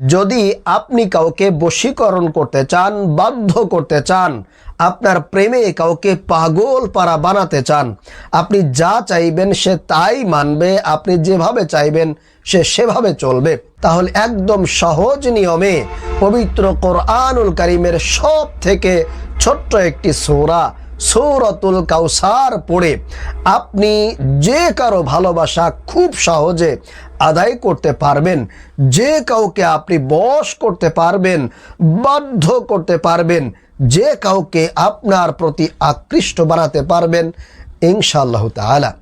যদি আপনি কাউকে বশীকরণ করতে চান, বাধ্য করতে চান, আপনার প্রেমে কাউকে পাগল পারা বানাতে চান, আপনি যা চাইবেন সে তাই মানবে, আপনি যেভাবে চাইবেন সে সেভাবে চলবে। তাহলে একদম সহজ নিয়মে পবিত্র কোরআনুল করিমের সব থেকে ছোট্ট একটি সোরা, সৌরতুল কাউসার পড়ে আপনি যে কারও ভালোবাসা খুব সহজে আদায় করতে পারবেন। যে কাউকে আপনি বশ করতে পারবেন, বাধ্য করতে পারবেন, যে কাউকে আপনার প্রতি আকৃষ্ট বানাতে পারবেন, ইনশাআল্লাহ তাআলা।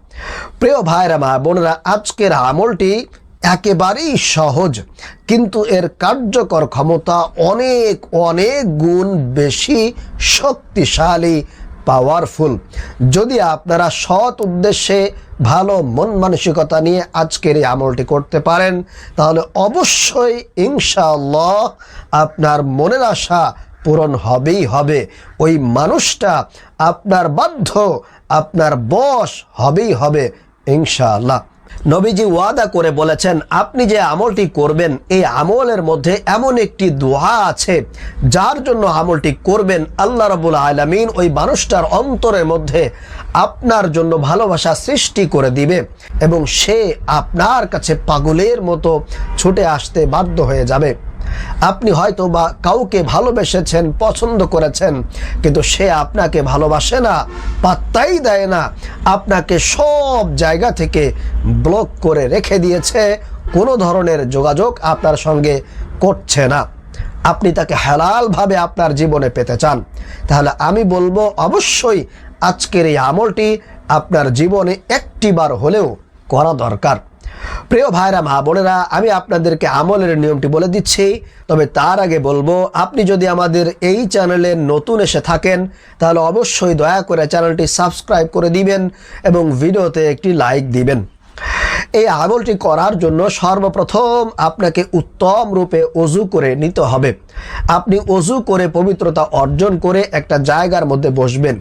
প্রিয় ভাইরা, মা বোনেরা, আজকের আমলটি একেবারেই সহজ, কিন্তু এর কার্যকর ক্ষমতা অনেক অনেক গুণ বেশি শক্তিশালী পাওয়ারফুল যদি আপনারা সৎ উদ্দেশ্যে ভালো মন মানসিকতা নিয়ে আজকের এই আমলটি করতে পারেন, তাহলে অবশ্যই ইনশাআল্লাহ আপনার মনের আশা পূরণ হবেই হবে। ওই মানুষটা আপনার বাধ্য, আপনার বশ হবেই হবে ইনশাআল্লাহ। নবীজি ওয়াদা করে বলেছেন, আপনি যে আমলটি করবেন, এই আমলের মধ্যে এমন একটি দোহা আছে, যার জন্য আমলটি করবেন আল্লাহ রবুল আলমিন। ওই মানুষটার অন্তরের মধ্যে আপনার জন্য ভালোবাসা সৃষ্টি করে দিবে এবং সে আপনার কাছে পাগলের মতো ছুটে আসতে বাধ্য হয়ে যাবে। আপনি হয়তো বা কাউকে ভালোবেসেছেন, পছন্দ করেছেন, কিন্তু সে আপনাকে ভালোবাসে না, পাত্তাই দেয় না। আপনাকে সব জায়গা থেকে ব্লক করে রেখে দিয়েছে, কোনো ধরনের যোগাযোগ আপনার সঙ্গে করছে না। আপনি তাকে হালালভাবে আপনার জীবনে পেতে চান। তাহলে আমি বলব, অবশ্যই আজকের এই আমলটি আপনার জীবনে একটিবার হলেও করা দরকার। প্রিয় ভাইরা, মা বোনেরা, আমি আপনাদেরকে আমলের নিয়মটি বলে দিচ্ছি। তবে তার আগে বলব, আপনি যদি আমাদের এই চ্যানেলে নতুন এসে থাকেন, তাহলে অবশ্যই দয়া করে চ্যানেলটি সাবস্ক্রাইব করে দিবেন এবং ভিডিওতে একটি লাইক দিবেন। এই আমলটি করার জন্য সর্বপ্রথম আপনাকে উত্তম রূপে অজু করে নিতে হবে। আপনি অজু করে পবিত্রতা অর্জন করে একটা জায়গার মধ্যে বসবেন।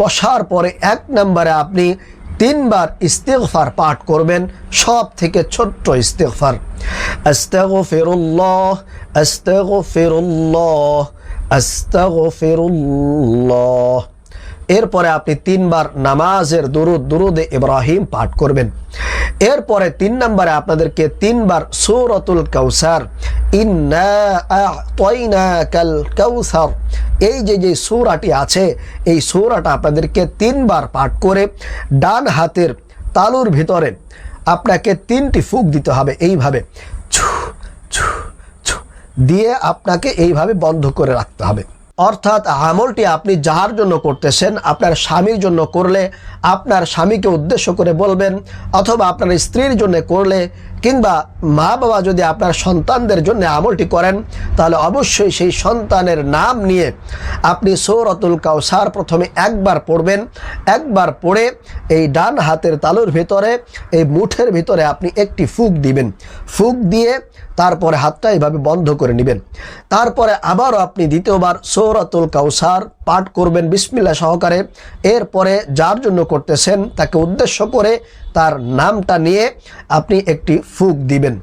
বসার পরে এক নম্বরে আপনি তিনবার ইস্তেকফার পাঠ করবেন সব থেকে ছোট্ট ইস্তেকফার আস্তাগো ফেরুল্লাহ ইস্তেগফার। আস্তাগফিরুল্লাহ আস্তাগফিরুল্লাহ আস্তাগফিরুল্লাহ। এরপরে আপনি তিনবার নামাজের দুরুদ, দুরুদে ইব্রাহিম পাঠ করবেন। এরপরে তিন নম্বরে আপনাদেরকে তিনবার সূরাতুল কৌসার কাউসার। এই যে যে সূরাটি আছে, এই সূরাটা আপনাদেরকে তিনবার পাঠ করে ডান হাতের তালুর ভিতরে আপনাকে তিনটি ফুক দিতে হবে এইভাবে। ছু ছু ছু, দিয়ে আপনাকে এইভাবে বন্ধ করে রাখতে হবে। অর্থাৎ আমলটি আপনি যাহার জন্য করতেছেন, আপনার স্বামীর জন্য করলে, আপনার স্বামীকে উদ্দেশ্য করে বলবেন, অথবা আপনার স্ত্রীর জন্য করলে কিংবা মা বাবা যদি আপনার সন্তানদের জন্য আমলটি করেন, তাহলে অবশ্যই সেই সন্তানের নাম নিয়ে আপনি সৌরতুল কাউসার প্রথমে একবার পড়বেন। একবার পড়ে এই ডান হাতের তালুর ভিতরে, এই মুঠের ভিতরে আপনি একটি ফুক দিবেন। ফুক দিয়ে তারপরে হাতটা এইভাবে বন্ধ করে নেবেন। তারপরে আবারও আপনি দ্বিতীয়বার সৌরাতুল কাউসার পাঠ করবেন বিসমিল্লা সহকারে। এরপরে যার জন্য করতেছেন তাকে উদ্দেশ্য করে তার নামটা নিয়ে আপনি একটি ফুক দিবেন।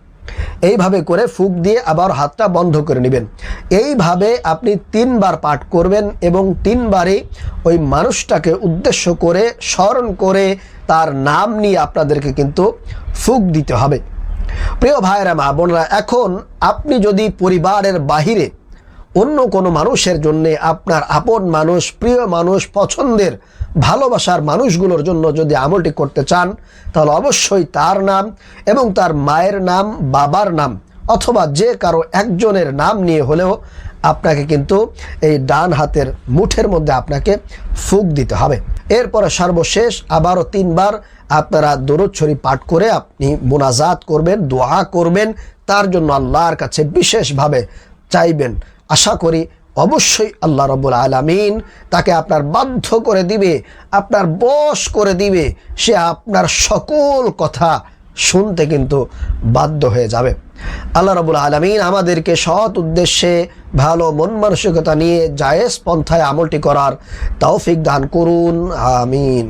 এইভাবে করে ফুক দিয়ে আবার হাতটা বন্ধ করে নেবেন। এইভাবে আপনি তিনবার পাঠ করবেন এবং তিনবারই ওই মানুষটাকে উদ্দেশ্য করে, স্মরণ করে তার নাম নিয়ে আপনাদেরকে কিন্তু ফুক দিতে হবে। প্রিয় ভাইরা মা বোনরা, এখন আপনি যদি পরিবারের বাহিরে অন্য কোনো মানুষের জন্য আপনার আপন মানুষ, প্রিয় মানুষ, পছন্দের, ভালোবাসার মানুষগুলোর জন্য যদি আমলটি করতে চান, তাহলে অবশ্যই তার নাম এবং তার মায়ের নাম, বাবার নাম অথবা যে কারও একজনের নাম নিয়ে হলেও আপনাকে কিন্তু এই ডান হাতের মুঠের মধ্যে আপনাকে ফুক দিতে হবে। এরপরে সর্বশেষ আবারও তিনবার আপনারা দরুদ শরীফ পাঠ করে আপনি মোনাজাত করবেন, দোয়া করবেন, তার জন্য আল্লাহর কাছে বিশেষভাবে চাইবেন। আশা করি অবশ্যই আল্লাহ রবুল আলমিন তাকে আপনার বাধ্য করে দিবে, আপনার বশ করে দিবে। সে আপনার সকল কথা শুনতে কিন্তু বাধ্য হয়ে যাবে। আল্লাহ রবুল আলমিন আমাদেরকে সৎ উদ্দেশ্যে ভালো মন মানসিকতা নিয়ে জায়েজ পন্থায় আমলটি করার তৌফিক দান করুন, আমিন।